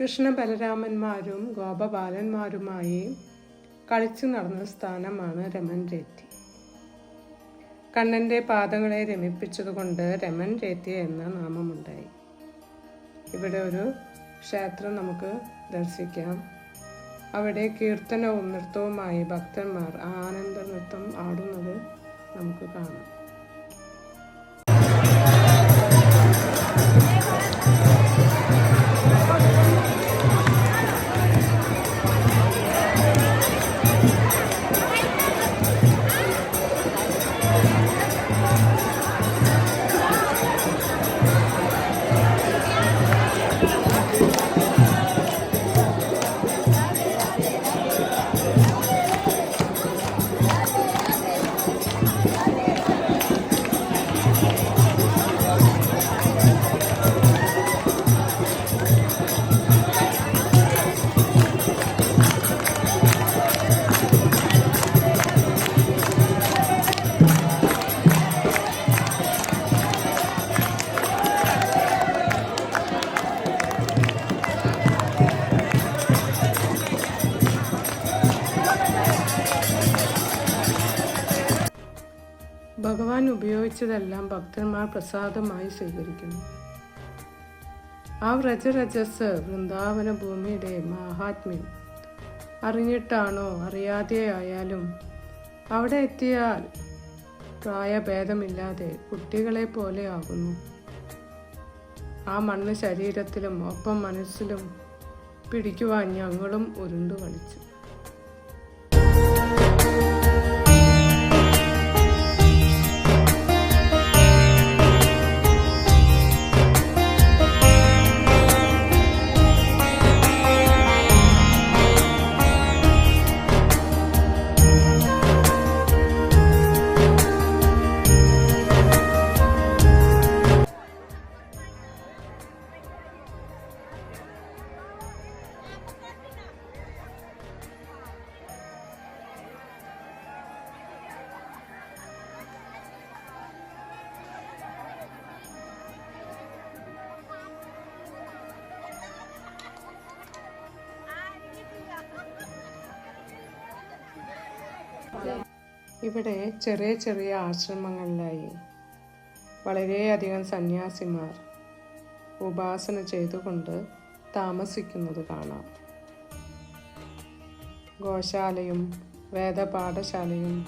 കൃഷ്ണ ബലരാമന്മാരും ഗോപബാലന്മാരുമായി കളിച്ചു നടന്ന സ്ഥാനമാണ് രമൻ രേത്തി കണ്ണന്റെ പാദങ്ങളെ രമിപ്പിച്ചതുകൊണ്ട് രമൻ രേത്തി എന്ന നാമമുണ്ടായി. ഇവിടെ ഒരു ക്ഷേത്രം നമുക്ക് ദർശിക്കാം. അവിടെ കീർത്തനവും നൃത്തവുമായി ഭക്തന്മാർ ആനന്ദ നൃത്തം ആടുന്നത് നമുക്ക് കാണാം. ഉപയോഗിച്ചതെല്ലാം ഭക്തന്മാർ പ്രസാദമായി സ്വീകരിക്കുന്നു. ആ വ്രജരജസ് വൃന്ദാവന ഭൂമിയുടെ മാഹാത്മ്യം. അറിഞ്ഞിട്ടാണോ അറിയാതെയായാലും അവിടെ എത്തിയാൽ പ്രായഭേദമില്ലാതെ കുട്ടികളെ പോലെ ആകുന്നു. ആ മണ്ണ് ശരീരത്തിലും ഒപ്പം മനസ്സിലും പിടിക്കുവാൻ ഞങ്ങളും ഉരുണ്ടു കളിച്ചു. ഇവിടെ ചെറിയ ചെറിയ ആശ്രമങ്ങളിലായി വളരെയധികം സന്യാസിമാർ ഉപാസന ചെയ്തുകൊണ്ട് താമസിക്കുന്നത് കാണാം. ഗോശാലയും വേദപാഠശാലയും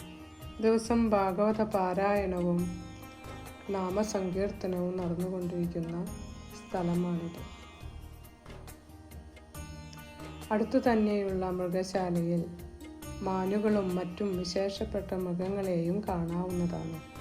ദിവസം ഭാഗവത പാരായണവും നാമസങ്കീർത്തനവും നടന്നുകൊണ്ടിരിക്കുന്ന സ്ഥലമാണിത്. അടുത്തു തന്നെയുള്ള മൃഗശാലയിൽ മാനുകളും മറ്റും വിശേഷപ്പെട്ട മൃഗങ്ങളെയും കാണാവുന്നതാണ്.